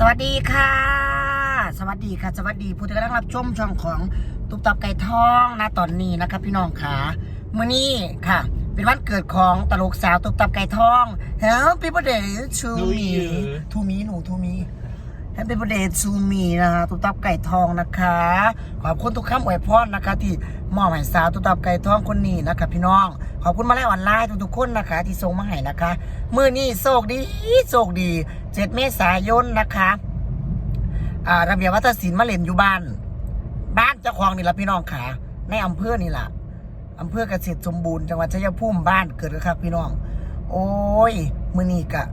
สวัสดีค่ะ สวัสดีค่ะ สวัสดีผู้ที่กำลังรับชมช่องของตุ๊บตับไก่ทองนะตอนนี้นะครับพี่น้องค่ะมื่อนี้ค่ะ เป็นวันเกิดของตลกสาวตุ๊บตับไก่ทอง Happy birthday to To me you to me หนู to me Happy birthday to me นะคะตุ๊บตับไก่ทองนะคะ ขอบคุณทุกคำอวยพรนะคะ ที่มอบให้สาวตุ๊บตับไก่ทองคนนี้นะคะ พี่น้อง ขอบคุณมาแล้วออนไลน์ทุกๆคนนะคะ ที่ส่งมาให้นะคะมื่อนี้โชคดีโชคดี 7เมษายนนะคะอ่าระเบียบวัฒนศิลป์มาเล่นอยู่บ้าน บ้านเจ้าของนี่ละพี่น้องขาในอำเภอนี่ละอำเภอเกษตรสมบูรณ์จังหวัดชัยภูมิบ้านเกิดครับ พี่น้อง โอ้ยมือนี่กะ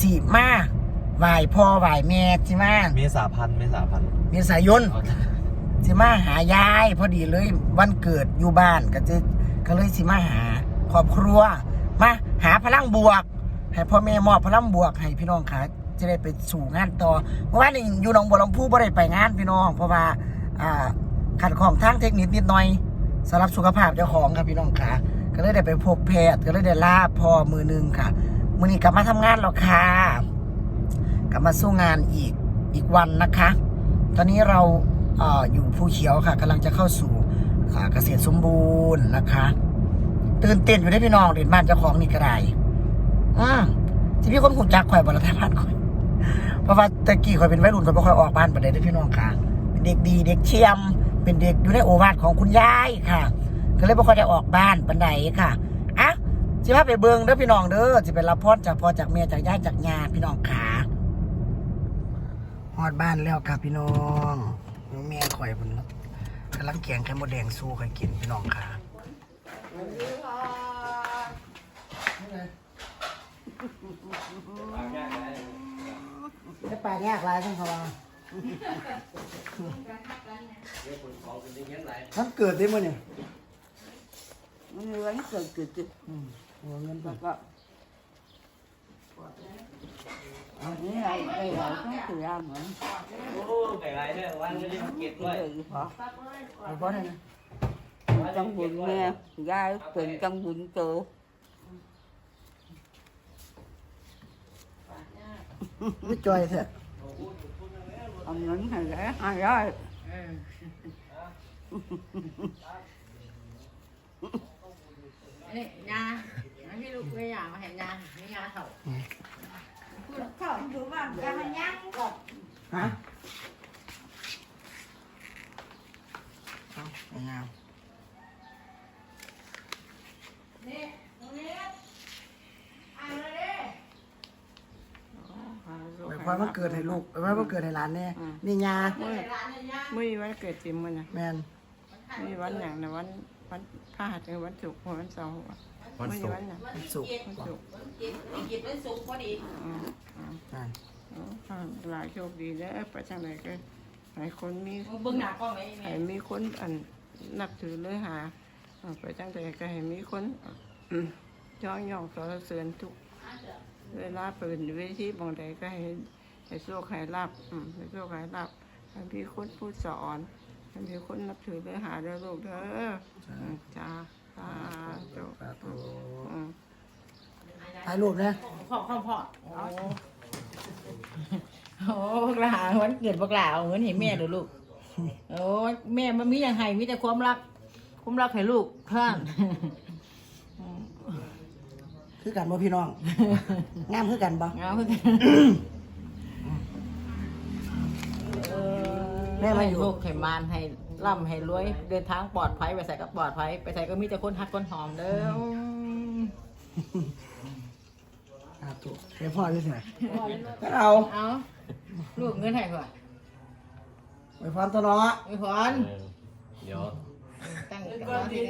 สีมาไหวพ่อไหวแม่สิมาเมษาพันธ์เมษาพันธ์เมษายนสิมาหายาย พอดีเลยวันเกิดอยู่บ้านก็จะก็เลยสิมาหาครอบครัว มาหาพลังบวก ให้พ่อแม่มอบพลังบวกให้พี่น้องขาจะได้ไปสู่งานต่อเมื่อวานนี้อยู่หนองบัวลำพูบ่ได้ไปงานพี่น้อง เพราะว่าอ่าขัดของทางเทคนิคนิดหน่อยสำหรับสุขภาพเจ้าของครับพี่น้องขาก็เลยได้ไปพบแพทย์ก็เลยได้ลาพอมือหนึงค่ะมือนี้กลับมาทำงานแล้วค่ะกลับมาสู้งานอีกอีกวันนะคะ ตอนนี้เราเอออยู่ภูเขียวค่ะกำลังจะเข้าสู่เกษตรสมบูรณ์นะคะ ตื่นเต้นอยู่ได้พี่น้องเด่นบ้านเจ้าของนี่ก็ได้ อืมที่พี่คนหูจักข่อยบรทับ้านข่อยเพราะว่าตะกี้ข่อยเป็นวัยรุ่นข่อยบ่ค่อยออกบ้านประเดี๋ยวพี่น้องค่ะ เป็นเด็กดีเด็กเชียม เป็นเด็กอยู่ในโอวาทของคุณยายค่ะ ก็เลยบ่ค่อยได้ออกบ้านปันใดค่ะอะสิพาไปเบิ่งเด้อพี่น้องเด้อสิไปรับพรจากพ่อจากแม่จากยายจากยาพี่น้องค่ะฮอดบ้านแล้วครับพี่น้องแม่ข่อยเพิ่นกำลังแกงไข่มดแดงสู้ข่อยกินพี่น้องค่ะ ได้ปลายากหลายทั้งเขาว่าท่านเกิดได้มั้ยเนี่ยมันมีวันเกิดจุดจุดอืมหัวเงินแล้เพิ่วนก็อันนี้เราไปเราต้องถือเหมือนโอ้ไปไรเนี่ยวันนี้ได้เก็บเลด้วยยพอเอาบ่ได้นะจังบุญแม่ยายเป็นจังบุญโต ไม่จอยแท้เอาเงินให้แล้วให้ได้นี่ยาอันนี้ลูกไม่อยากมาเห็นยาไม่ยาเถาพูดเขาถือว่าจะมาย่างก่อน ฮะเอาเอางาม นี่ตรงนี้อ่านเลย ดิไปพอมันเกิดให้ลูกไปพอมันเกิดให้หลานเนี่ยนี่ยาร้านเนี่ยยาไม่มีวันเกิดจริงมันนะแมนไม่มีวันอย่างนะวันวันพฤหัสหรือวันศุกร์วันเสาร์วันไม่มีศุกวันร์น่ะวันศุกร์วันศุกร์กินกินเป็นสุกพอดีอืมอืมอ่าอืมหลายโชคดีแล้วไปทางไหนก็หลายคนมีเบิ้งหน้ากล้องเลยให้มีคนอันนับถือเลยหาเอาไปตั้งแต่ก็ให้มีคนอืมย่องย่องสรรเสริญทุก เวลาเปิดเวทีบางใดก็ให้ ให้โชคให้รับอืมให้โชคให้รับให้มีคนพูดสอนให้มีคนนับถือเลยหาเด้อลูกเด้ออืมจ้าสาธุสาธุอืมถ่ายรูปนะพ่อพ่อพ่อโอ้พวกหลานวันเกิดพวกหลานเอาเงินให้แม่เด้อลูกโอ้แม่มันมีอย่างไห้มีแต่ความรัก ความรักให้ลูกเท่านั้นคือกันบ่พี่น้อง งามคือกันบ่เอาเพื่อน แม่มาอยู่ ลูกให้มานให้ร่ำให้รวย เดินทางปลอดภัยไปใส่ก็ปลอดภัยไปใส่ก็มีแต่คนฮักคนหอมเด้อสาธุเดี๋ยวพ่อด้วยสิก็เอาเอาลูกเงินให้ก่อนไปฟันตัวเนาะไอ้พรเออเดี๋ยวตั้งกันว่าสิ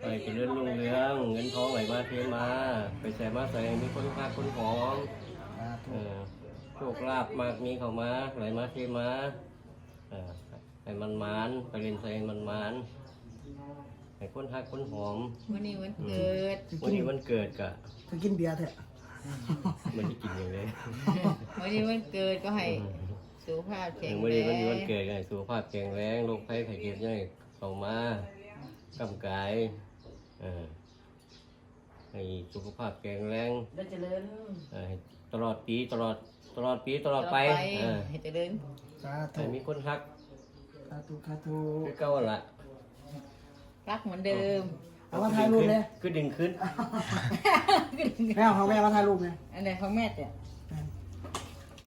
ไปเป็นเรื่องรุ่งเรืองเงินทองไหลมาเทมา ไปใส่มาใส่มีคนค่าคนของสาเอธุอโชคลาภมากมีเข้ามาไหลมาเทมาเออ ให้มันมานไปเรียนใส่มันมานให้คนฮักคนหอมวันนี้วันเกิดวันนี้วันเกิดกะจะกินเบียร์เถอะมันที่กินอย่างเลยวันนี้วันเกิดก็ให้สุขภาพแข็งวันแรนี้วันนี้งวันเกิดไงสุขภาพแข็งแรงโรคภัยไข้เจ็บยังไงเข้ามากำกายเออ ให้สุขภาพแข็งแรงได้เจริญเอ่อตลอดปีตลอดตลอดปีตลอดไปเออให้เจริญสาให้ธุมีคนฮักสาธุสาธุคือเก่าหั่นล่ะรักเหมือนเดิมเอามาถ่ายรูปเลยคือดึงขึ้น แม่เอาของแม่มาถ่ายรูปเลยอันไหนของแม่แต่ส